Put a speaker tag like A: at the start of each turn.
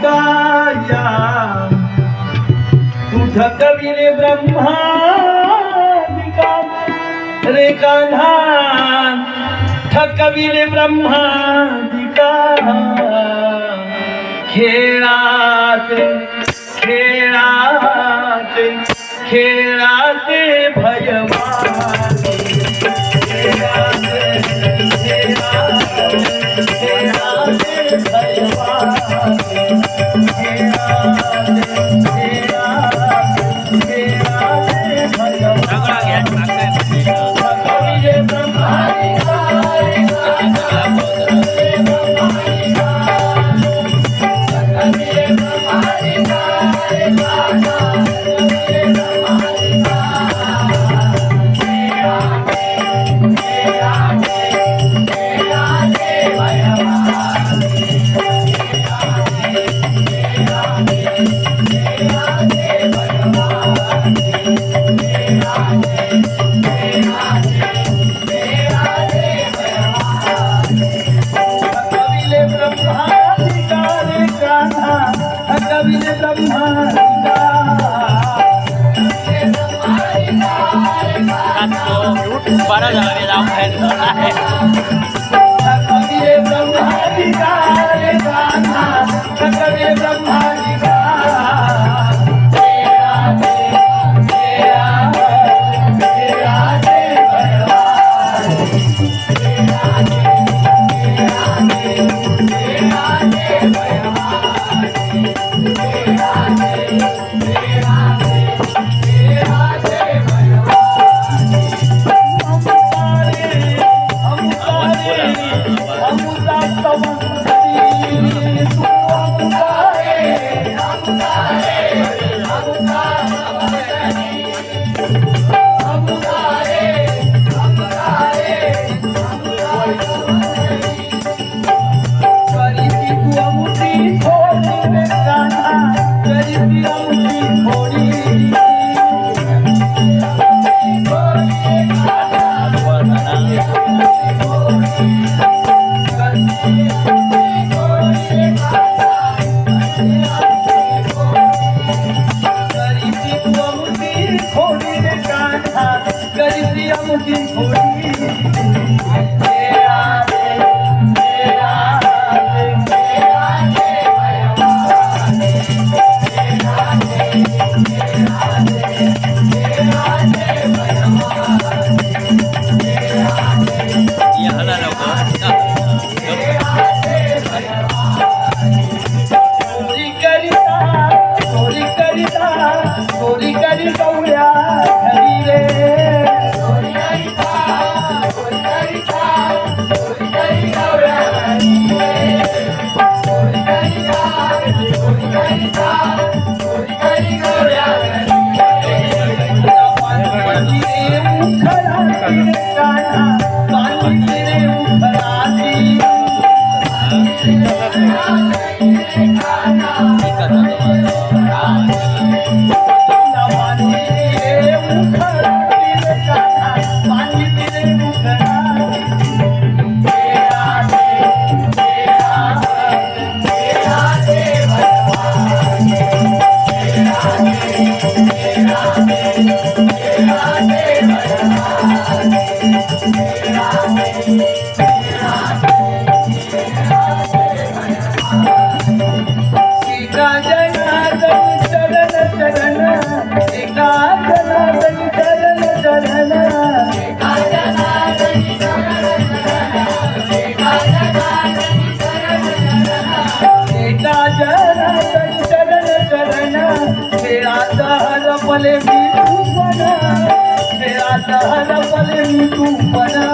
A: शिवाया तुझ कवीने ब्रह्मादिका। रे कान्हा कवीने ब्रह्मादिका। खेळात खेळात खेळात
B: बारह ब्रह्मा
A: मेरा सहल पल तू बना